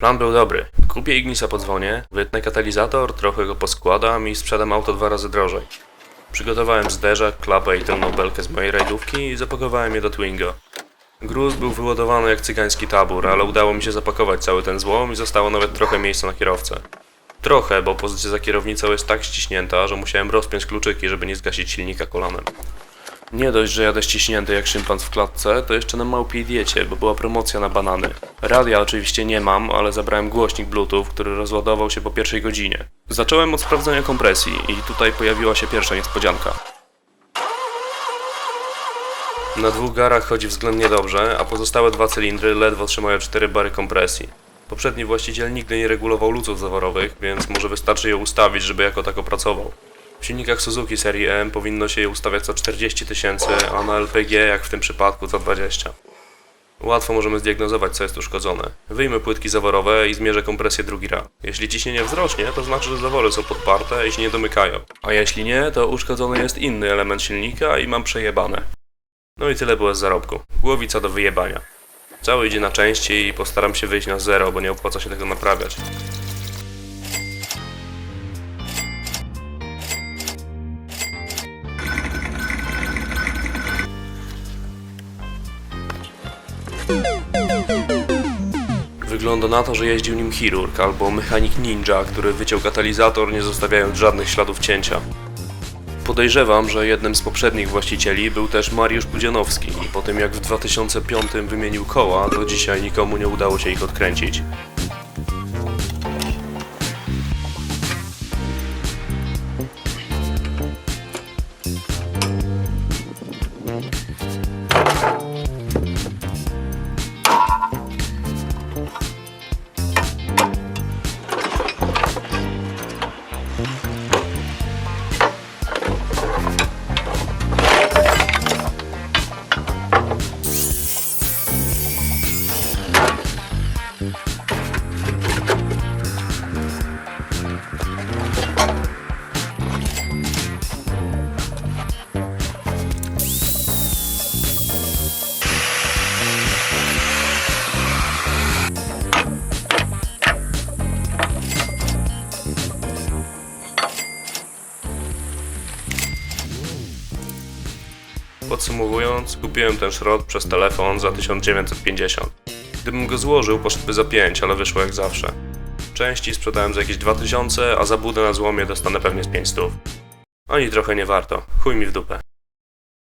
Plan był dobry. Kupię Ignisa po dzwonie, wytnę katalizator, trochę go poskładam i sprzedam auto dwa razy drożej. Przygotowałem zderzak, klapę i tylną belkę z mojej rajdówki i zapakowałem je do Twingo. Gruz był wyładowany jak cygański tabur, ale udało mi się zapakować cały ten złom i zostało nawet trochę miejsca na kierowcę. Trochę, bo pozycja za kierownicą jest tak ściśnięta, że musiałem rozpiąć kluczyki, żeby nie zgasić silnika kolanem. Nie dość, że jadę ściśnięty jak szympanz w klatce, to jeszcze na małpiej diecie, bo była promocja na banany. Radia oczywiście nie mam, ale zabrałem głośnik Bluetooth, który rozładował się po pierwszej godzinie. Zacząłem od sprawdzenia kompresji i tutaj pojawiła się pierwsza niespodzianka. Na dwóch garach chodzi względnie dobrze, a pozostałe dwa cylindry ledwo trzymają 4 bary kompresji. Poprzedni właściciel nigdy nie regulował luców zaworowych, więc może wystarczy je ustawić, żeby jako tako pracował. W silnikach Suzuki serii M powinno się je ustawiać co 40 tysięcy, a na LPG, jak w tym przypadku, co 20. Łatwo możemy zdiagnozować, co jest uszkodzone. Wyjmę płytki zaworowe i zmierzę kompresję drugi raz. Jeśli ciśnienie wzrośnie, to znaczy, że zawory są podparte i się nie domykają. A jeśli nie, to uszkodzony jest inny element silnika i mam przejebane. No i tyle było z zarobku. Głowica do wyjebania. Cały idzie na części i postaram się wyjść na zero, bo nie opłaca się tego naprawiać. Wygląda na to, że jeździł nim chirurg albo mechanik ninja, który wyciął katalizator, nie zostawiając żadnych śladów cięcia. Podejrzewam, że jednym z poprzednich właścicieli był też Mariusz Budzianowski i po tym jak w 2005 wymienił koła, do dzisiaj nikomu nie udało się ich odkręcić. Podsumowując, kupiłem ten szrot przez telefon za 1950. Gdybym go złożył, poszedłby za 5, ale wyszło jak zawsze. Części sprzedałem za jakieś 2000, a za budę na złomie dostanę pewnie z 500. Ani trochę nie warto. Chuj mi w dupę.